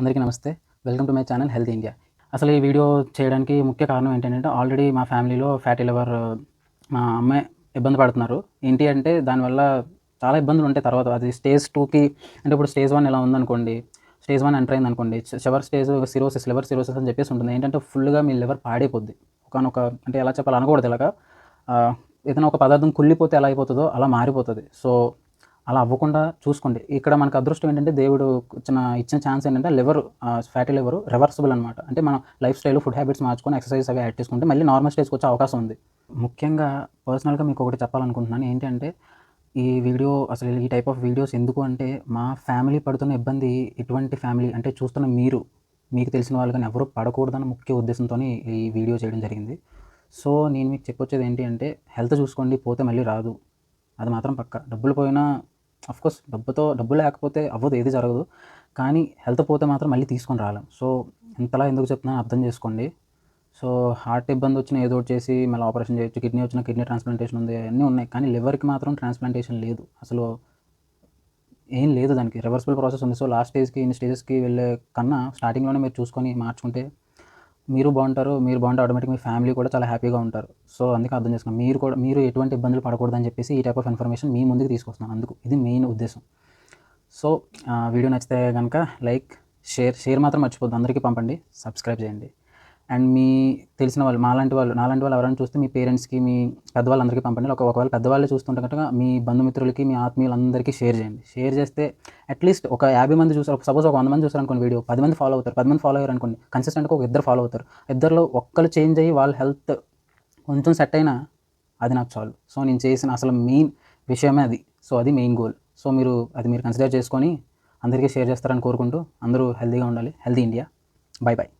అందరికీ నమస్తే. Welcome to my channel health India అసలు ఈ వీడియో చేయడానికి ముఖ్య కారణం ఏంటంటే ఆల్రెడీ మా ఫ్యామిలీలో ఫ్యాటీ లివర్ మా అమ్మాయి ఇబ్బంది పడుతున్నారు. ఏంటి అంటే దానివల్ల చాలా ఇబ్బందులు ఉంటాయి తర్వాత. అది స్టేజ్ టూకి అంటే ఇప్పుడు స్టేజ్ వన్ ఎలా ఉందనుకోండి స్టేజ్ వన్ ఎంటర్ అయింది అనుకోండి షవర్ స్టేజ్ సిరోసిస్ లివర్ సిరోసిస్ అని చెప్పేసి ఉంటుంది. ఏంటంటే ఫుల్గా మీ లివర్ పాడైపోద్ది. ఒకనొక అంటే ఎలా చెప్పాలి అనకూడదు ఇలాగా. ఏదైనా ఒక పదార్థం కుళ్ళిపోతే ఎలా అయిపోతుందో అలా మారిపోతుంది. సో అలా అవ్వకుండా చూసుకోండి. ఇక్కడ మనకు అదృష్టం ఏంటంటే దేవుడు ఇచ్చిన ఇచ్చిన ఛాన్స్ ఏంటంటే లివర్ ఫ్యాటీ లివర్ రివర్సిబుల్ అనమాట అంటే మనం లైఫ్ స్టైల్ ఫుడ్ హ్యాబిట్స్ మార్చుకొని ఎక్సర్సైజ్ అవి యాడ్ చేసుకుంటే మళ్ళీ నార్మల్ స్టేజ్కి వచ్చే అవకాశం ఉంది. ముఖ్యంగా పర్సనల్గా మీకు ఒకటి చెప్పాలనుకుంటున్నాను. ఏంటి అంటే ఈ వీడియో అసలు ఈ టైప్ ఆఫ్ వీడియోస్ ఎందుకు అంటే మా ఫ్యామిలీ పడుతున్న ఇబ్బంది ఇటువంటి ఫ్యామిలీ అంటే చూస్తున్న మీరు మీకు తెలిసిన వాళ్ళు కానీ ఎవరు పడకూడదన్న ముఖ్య ఉద్దేశంతో ఈ వీడియో చేయడం జరిగింది. సో నేను మీకు చెప్పొచ్చేది ఏంటి అంటే హెల్త్ చూసుకోండి పోతే మళ్ళీ రాదు. అది మాత్రం పక్క. డబ్బులు పోయినా అఫ్కోర్స్ డబ్బుతో డబ్బు లేకపోతే అవ్వదు ఏది జరగదు. కానీ హెల్త్ పోతే మాత్రం మళ్ళీ తీసుకొని రాలేం. సో ఇంతలా ఎందుకు చెప్తున్నా అర్థం చేసుకోండి. సో హార్ట్ ఇబ్బంది వచ్చిన ఏదో ఒకటి చేసి మళ్ళీ ఆపరేషన్ చేయొచ్చు కిడ్నీ వచ్చిన కిడ్నీ ట్రాన్స్ప్లాంటేషన్ ఉంది అన్నీ ఉన్నాయి. కానీ లివర్కి మాత్రం ట్రాన్స్ప్లాంటేషన్ లేదు. అసలు ఏం లేదు దానికి. రివర్సిబుల్ ప్రాసెస్ ఉంది. సో లాస్ట్ స్టేజ్కి ఇన్ని స్టేజెస్కి వెళ్ళే కన్నా స్టార్టింగ్లోనే మీరు చూసుకొని మార్చుకుంటే మీరు బాగుంటారు మీరు బాగుంటే ఆటోమేటిక్ మీ ఫ్యామిలీ కూడా చాలా హ్యాపీగా ఉంటారు. సో అందుకే అర్థం చేసుకున్నాం. మీరు కూడా మీరు ఎటువంటి ఇబ్బందులు పడకూడదని చెప్పేసి ఈ టైప్ ఆఫ్ ఇన్ఫర్మేషన్ మీ ముందుకు తీసుకొస్తున్నాను అందుకు ఇది మెయిన్ ఉద్దేశం. సో వీడియో నచ్చితే కనుక లైక్ షేర్ షేర్ మాత్రం మర్చిపోద్దు అందరికీ పంపండి. సబ్స్క్రైబ్ చేయండి. అండ్ మీ తెలిసిన వాళ్ళు మాలాంటి వాళ్ళు నాలాంటి వాళ్ళు ఎవరైనా చూస్తే మీ పేరెంట్స్కి మీ పెద్దవాళ్ళందరికీ పంపండి. ఒక ఒకవేళ పెద్దవాళ్ళు చూస్తుంటే కనుక మీ బంధుమిత్రులకి మీ ఆత్మీయులందరికీ షేర్ చేయండి. షేర్ చేస్తే అట్లీస్ట్ ఒక యాభై మంది చూసారు సపోజ్ ఒక వంద మంది చూసారు అనుకోండి వీడియో పది మంది ఫాలో అవుతారు పది మంది ఫాలో అయ్యారు అనుకోండి కన్సిస్టెంట్గా ఒక ఇద్దరు ఫాలో అవుతారు. ఇద్దరులో ఒక్కరు చేంజ్ అయ్యి వాళ్ళ హెల్త్ కొంచెం సెట్ అయినా అది నాకు చాలు. సో నేను చేసిన అసలు మెయిన్ విషయమే అది. సో అది మెయిన్ గోల్ సో మీరు అది మీరు కన్సిడర్ చేసుకొని అందరికీ షేర్ చేస్తారని కోరుకుంటూ అందరూ హెల్తీగా ఉండాలి. Healthy India bye bye